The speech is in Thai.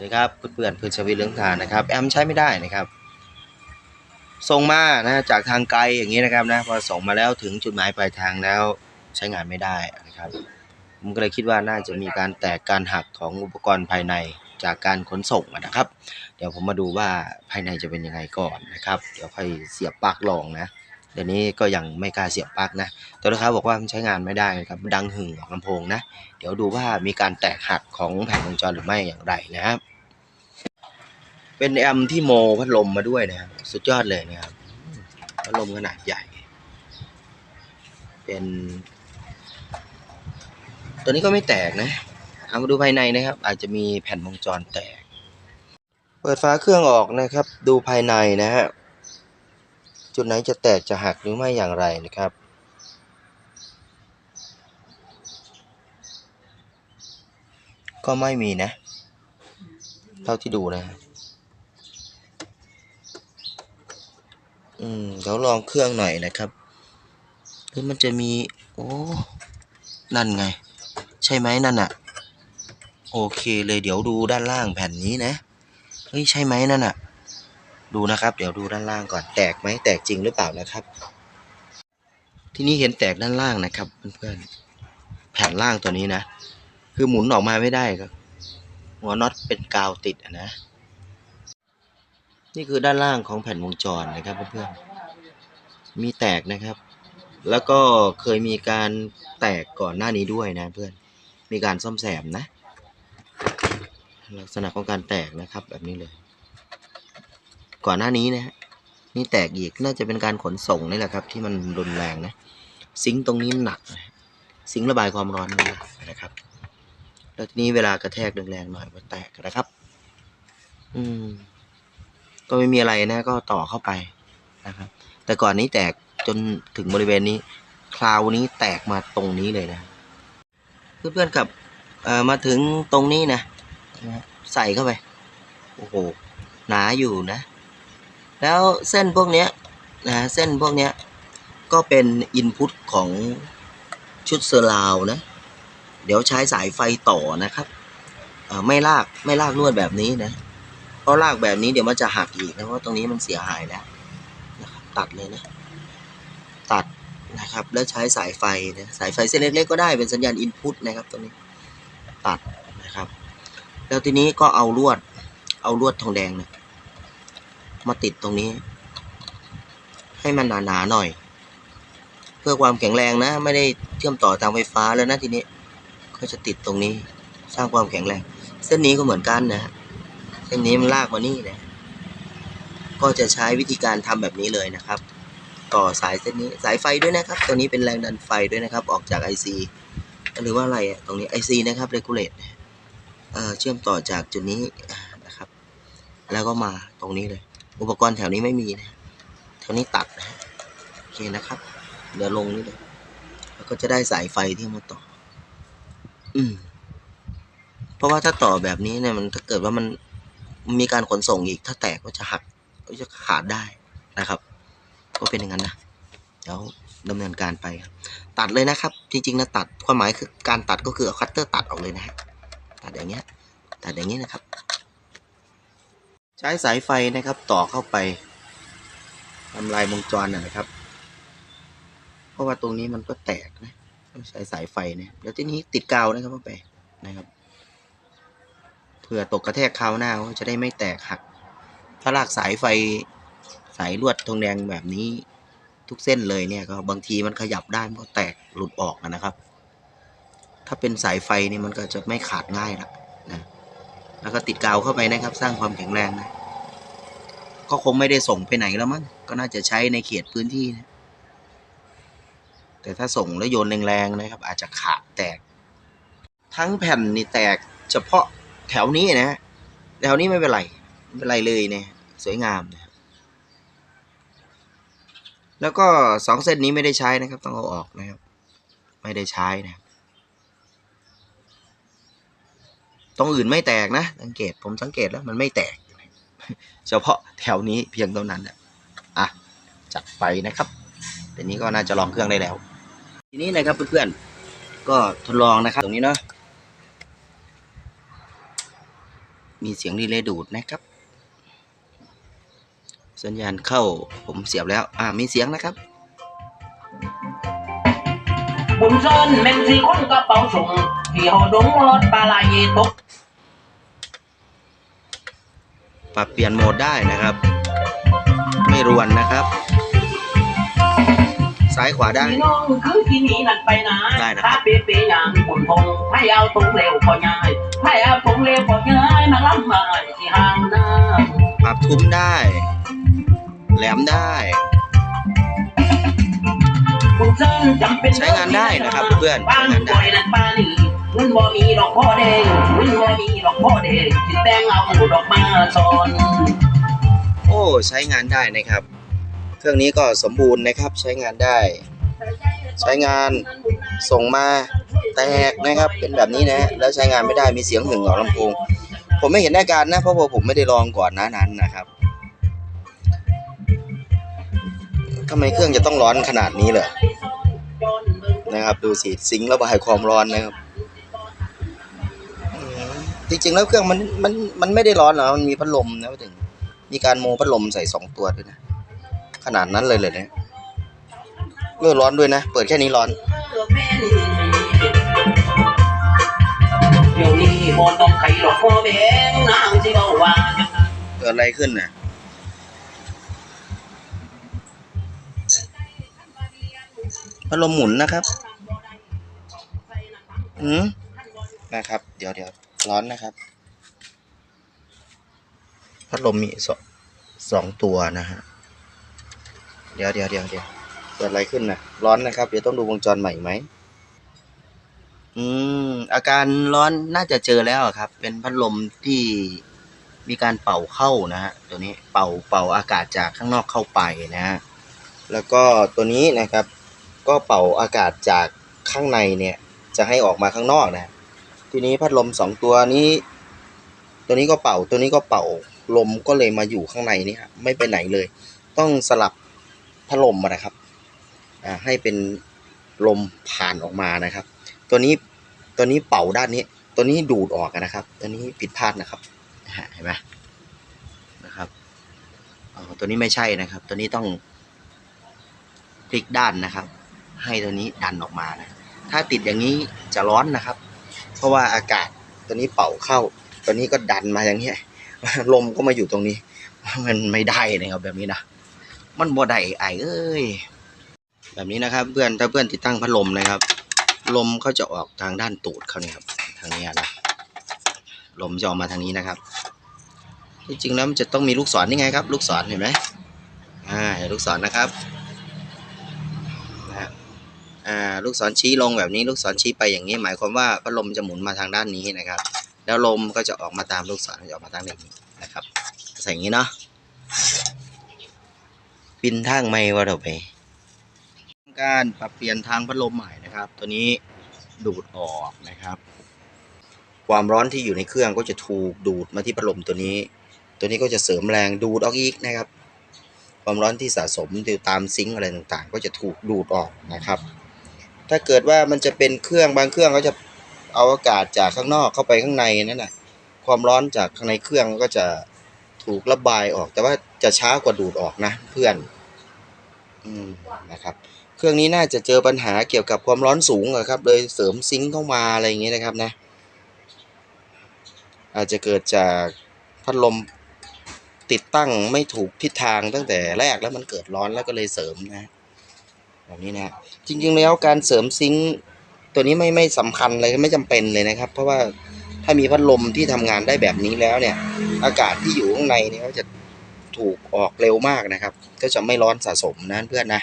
วัสดีครับเพื่อนๆเพื่อนชวิตเรื่องทานนะครับ แอมใช้ไม่ได้นะครับ ส่งมานะจากทางไกลอย่างนี้นะครับนะพอส่งมาแล้วถึงจุดหมายปลายทางแล้วใช้งานไม่ได้นะครับผมก็เลยคิดว่าน่าจะมีการแตกการหักของอุปกรณ์ภายในจากการขนส่งนะครับ เดี๋ยวผมมาดูว่าภายในจะเป็นยังไงก่อนนะครับ เดี๋ยวค่อยเสียบปลั๊กลองนะเดี๋ยวนี้ก็ยังไม่กล้าเสียบปลั๊กนะแต่ลูกค้าบอกว่ามันใช้งานไม่ได้นะครับดังหึ่งออกลำโพงนะ เดี๋ยวดูว่ามีการแตกหักของแผงวงจรหรือไม่อย่างไรนะครับ เป็นแอมที่โมพัดลมมาด้วยนะครับ สุดยอดเลยนะครับ พัดลมขนาดใหญ่ เป็น ตัวนี้ก็ไม่แตกนะ เอามาดูภายในนะครับ อาจจะมีแผ่นวงจรแตก เปิดฝาเครื่องออกนะครับ ดูภายในนะฮะ จุดไหนจะแตกจะหักหรือไม่อย่างไรนะครับก็ไม่มีนะ เท่าที่ดูนะ อืมเดี๋ยวลองเครื่องหน่อยนะครับเฮ้ยมันจะมี โอ้ นั่นไง ใช่ไหมนั่นอะโอเคเลยเดี๋ยวดูด้านล่างแผ่นนี้นะ เฮ้ย ใช่ไหมนั่นอะดูนะครับ เดี๋ยวดูด้านล่างก่อนแตกไหมแตกจริงหรือเปล่านะครับ ที่นี่เห็นแตกด้านล่างนะครับเพื่อนๆแผ่นล่างตัวนี้นะ คือหมุนออกมาไม่ได้ครับหัวน็อตเป็นกาวติดอะนะ นี่คือด้านล่างของแผ่นวงจรนะครับเพื่อนๆมีแตกนะครับ แล้วก็เคยมีการแตกก่อนหน้านี้ด้วยนะเพื่อนมีการซ่อมแซมนะ ลักษณะของการแตกนะครับแบบนี้เลย ก่อนหน้านี้นะฮะนี่แตกอีกน่าจะเป็นการขนส่งนี่แหละครับ ที่มันรุนแรงนะ ซิงตรงนี้หนักนะซิงระบายความร้อนนี่หนักนะครับแล้วทีนี้เวลากระแทกแรงๆหน่อยมันแตกนะครับ อืม ก็ไม่มีอะไรนะก็ต่อเข้าไปนะครับ แต่ก่อนนี้แตกจนถึงบริเวณนี้คราวนี้แตกมาตรงนี้เลยนะเพื่อนๆกับเออมาถึงตรงนี้นะใส่เข้าไปโอ้โหหนาอยู่นะ แล้วเส้นพวกเนี้ยนะเส้นพวกเนี้ยก็เป็นอินพุตของชุดเซอร์ราวนะ เดี๋ยวใช้สายไฟต่อนะครับเออไม่ลากไม่ลากลวดแบบนี้นะ ราะลากแบบนี้เดี๋ยวมันจะหักอีกนะเพราะตรงนี้มันเสียหายแล้วนะครับตัดเลยนะ ตัดนะครับ แล้วใช้สายไฟนะสายไฟเส้นเล็กๆก็ได้เป็นสัญญาณอินพุตนะครับตรงนี้ตัดนะครับ แล้วทีนี้ก็เอาลวด เอาลวดทองแดงนะมาติดตรงนี้ ให้มันหนาๆหน่อย เพื่อความแข็งแรงนะ ไม่ได้เชื่อมต่อทางไฟฟ้าแล้วนะทีนี้ก็จะติดตรงนี้สร้างความแข็งแรง เส้นนี้ก็เหมือนกันนะฮะ เส้นนี้มันลากมานี่นะก็จะใช้วิธีการทำแบบนี้เลยนะครับ ต่อสายเส้นนี้สายไฟด้วยนะครับ ตัวนี้เป็นแรงดันไฟด้วยนะครับ ออกจาก IC หรือว่าอะไรตรงนี้ IC นะครับ regulate เอ่อเชื่อมต่อจากจุดนี้นะครับ แล้วก็มาตรงนี้เลย อุปกรณ์แถวนี้ไม่มีนะแถวนี้ตัดนะฮะโอเคนะครับ เดี๋ยวลงนี่เลยแล้วก็จะได้สายไฟที่มาต่อ อืมเพราะว่าถ้าต่อแบบนี้เนี่ยมันถ้าเกิดว่ามัน มีการขนส่งอีก ถ้าแตกก็จะหักก็จะขาดได้นะครับ ก็เป็นอย่างนั้นนะเดี๋ยวดำเนินการไปครับตัดเลยนะครับ จริงๆนะตัดความหมายคือการตัดก็คือเอาคัตเตอร์ตัดออกเลยนะฮะตัดอย่างเงี้ยตัดอย่างนี้นะครับ ใช้สายไฟนะครับต่อเข้าไปทำลายวงจรนะนะครับ เพราะว่าตรงนี้มันก็แตกนะต้องใช้สายไฟเนี่ยแล้วที่นี้ติดกาวนะครับเข้าไปนะครับ ผื่อตกกระแทกคราวหน้าก็จะได้ไม่แตกหัก ถ้าลากสายไฟสายลวดทองแดงแบบนี้ทุกเส้นเลยเนี่ยก็บางทีมันขยับได้มันก็แตกหลุดออกนะครับ ถ้าเป็นสายไฟนี่มันก็จะไม่ขาดง่ายละนะแล้วก็ติดกาวเข้าไปนะครับ สร้างความแข็งแรงนะก็คงไม่ได้ส่งไปไหนแล้วมั้งก็น่าจะใช้ในเขตพื้นที่นะแต่ถ้าส่งแล้วโยนแรงๆนะครับ อาจจะขาดแตก ทั้งแผ่นนี่แตกเฉพาะ แถวนี้นะแถวนี้ไม่เป็นไรไม่เป็นไรเลยเนี่ยสวยงามนะแล้วก็สองเส้นนี้ไม่ได้ใช้นะครับ ต้องเอาออกนะครับ ไม่ได้ใช้นะครับตรงอื่นไม่แตกนะ สังเกตผมสังเกตแล้วมันไม่แตก เฉพาะแถวนี้เพียงเท่านั้นนะอะจัดไปนะครับทีนี้ก็น่าจะลองเครื่องได้แล้ว ทีนี้นะครับเพื่อนๆก็ทดลองนะครับ ตรงนี้เนาะ มีเสียงรีเลย์ดูดนะครับ สัญญาณเข้าผมเสียบแล้ว อ่ามีเสียงนะครับบุญซ่อนแม่นสี่คนกระเป๋าส่งที่หอดงรถปลาไหลตกปรับเปลี่ยนโหมดได้นะครับ ไม่รวนนะครับ ซ้ายขวาได้พี่น้องคือที่นี้นั่นไปนะได้นะครับถ้าเป๊ะๆอย่างบุญพงให้เอาตรงเร็วพอง่าย ให้เอาตรงเร็วพอง่ายมาล้ำมาที่ห่างหน้าปรับทุ้มได้ แหลมได้บุญซ่อนจำเป็นใช้งานได้นะครับเพื่อนๆบ้านใช้งานได้ป่วยนั่นป้านี่เงินบ่มีดอกพ่อแดงเงินบ่มีดอกพ่อแดงสิแต่งเอาดอกมาซ่อนโอ้ใช้งานได้นะครับ เครื่องนี้ก็สมบูรณ์นะครับใช้งานได้ ใช้งานส่งมาแตกนะครับเป็นแบบนี้นะแล้วใช้งานไม่ได้มีเสียงหึงของลำโพงผมไม่เห็นอาการนะเพราะว่าผมไม่ได้ลองก่อนนั้นนะครับทำไมเครื่องจะต้องร้อนขนาดนี้เลยนะครับดูสิซิงระบายความร้อนนะครับจริงๆแล้วเครื่องมันมันมันไม่ได้ร้อนหรอกมันมีพัดลมนะถึงมีการโมพัดลมใส่สองตัวด้วยนะขนาดนั้นเลยเลยเนี่ย เลือร้อนด้วยนะ เปิดแค่นี้ร้อนเดี๋ยวนี้บ่ต้องใครหรอกพ่อแบงนางสิเว้าว่าเกิดอะไรขึ้นน่ะพัดลมหมุนนะครับ อืมนะครับ เดี๋ยวเดี๋ยวร้อนนะครับ พัดลมมีสองสองตัวนะฮะ เดี๋ยวเดี๋ยวเดี๋ยวเดี๋ยว กิดอะไรขึ้นน่ะร้อนนะครับ เดี๋ยวต้องดูวงจรใหม่ไหม อืม อาการร้อนน่าจะเจอแล้วครับ เป็นพัดลมที่มีการเป่าเข้านะฮะ ตัวนี้เป่าเป่าอากาศจากข้างนอกเข้าไปนะฮะ แล้วก็ตัวนี้นะครับ ก็เป่าอากาศจากข้างในเนี่ย จะให้ออกมาข้างนอกนะ ทีนี้พัดลมสองตัวนี้ ตัวนี้ก็เป่า ตัวนี้ก็เป่า ลมก็เลยมาอยู่ข้างในนี่ฮะ ไม่ไปไหนเลย ต้องสลับพัดลมมานะครับ ให้เป็นลมผ่านออกมานะครับ ตัวนี้ตัวนี้เป่าด้านนี้ ตัวนี้ดูดออกนะครับ ตัวนี้ผิดพลาดนะครับเห็นไหมนะครับออตัวนี้ไม่ใช่นะครับ ตัวนี้ต้องพลิกด้านนะครับ ให้ตัวนี้ดันออกมานะถ้าติดอย่างนี้จะร้อนนะครับ เพราะว่าอากาศตัวนี้เป่าเข้า ตัวนี้ก็ดันมาอย่างนี้ลมก็มาอยู่ตรงนี้ มันไม่ได้นะครับแบบนี้นะมันบ่ได้ไอเอ้ย แบบนี้นะครับ เพื่อนถ้าเพื่อนติดตั้งพัดลมนะครับ ลมเขาจะออกทางด้านตูดเขาเนี่ยครับทางนี้นะลมจะออกมาทางนี้นะครับที่จริงแล้วมันจะต้องมีลูกศรนี่ไงครับ ลูกศรเห็นไหมอ่าเห็นลูกศรนะครับนะฮะอ่าลูกศรชี้ลงแบบนี้ลูกศรชี้ไปอย่างนี้ หมายความว่าพัดลมจะหมุนมาทางด้านนี้นะครับ แล้วลมก็จะออกมาตามลูกศรจะออกมาทางนี้นะครับใส่อย่างนี้เนาะปินทางไม่ว่าเราไป การปรับเปลี่ยนทางพัดลมใหม่นะครับ ตัวนี้ดูดออกนะครับ ความร้อนที่อยู่ในเครื่องก็จะถูกดูดมาที่พัดลมตัวนี้ ตัวนี้ก็จะเสริมแรงดูดออกอีกนะครับ ความร้อนที่สะสมอยู่ตามซิงค์อะไรต่างๆ ก็จะถูกดูดออกนะครับ ถ้าเกิดว่ามันจะเป็นเครื่องบางเครื่องก็จะเอาอากาศจากข้างนอกเข้าไปข้างในนั่นแหละความร้อนจากข้างในเครื่องก็จะถูกระบายออก แต่ว่าจะช้ากว่าดูดออกนะเพื่อน อืมนะครับ เครื่องนี้น่าจะเจอปัญหาเกี่ยวกับความร้อนสูงอะครับเลยเสริมซิงค์เข้ามาอะไรอย่างเงี้ยนะครับนะอาจจะเกิดจากพัดลมติดตั้งไม่ถูกทิศทางตั้งแต่แรกแล้วมันเกิดร้อนแล้วก็เลยเสริมนะแบบนี้นะจริงๆแล้วการเสริมซิงค์ตัวนี้ไม่ไม่สำคัญเลยไม่จำเป็นเลยนะครับ เพราะว่าถ้ามีพัดลมที่ทำงานได้แบบนี้แล้วเนี่ย อากาศที่อยู่ข้างในเนี่ยก็จะถูกออกเร็วมากนะครับ ก็จะไม่ร้อนสะสมนะเพื่อนนะ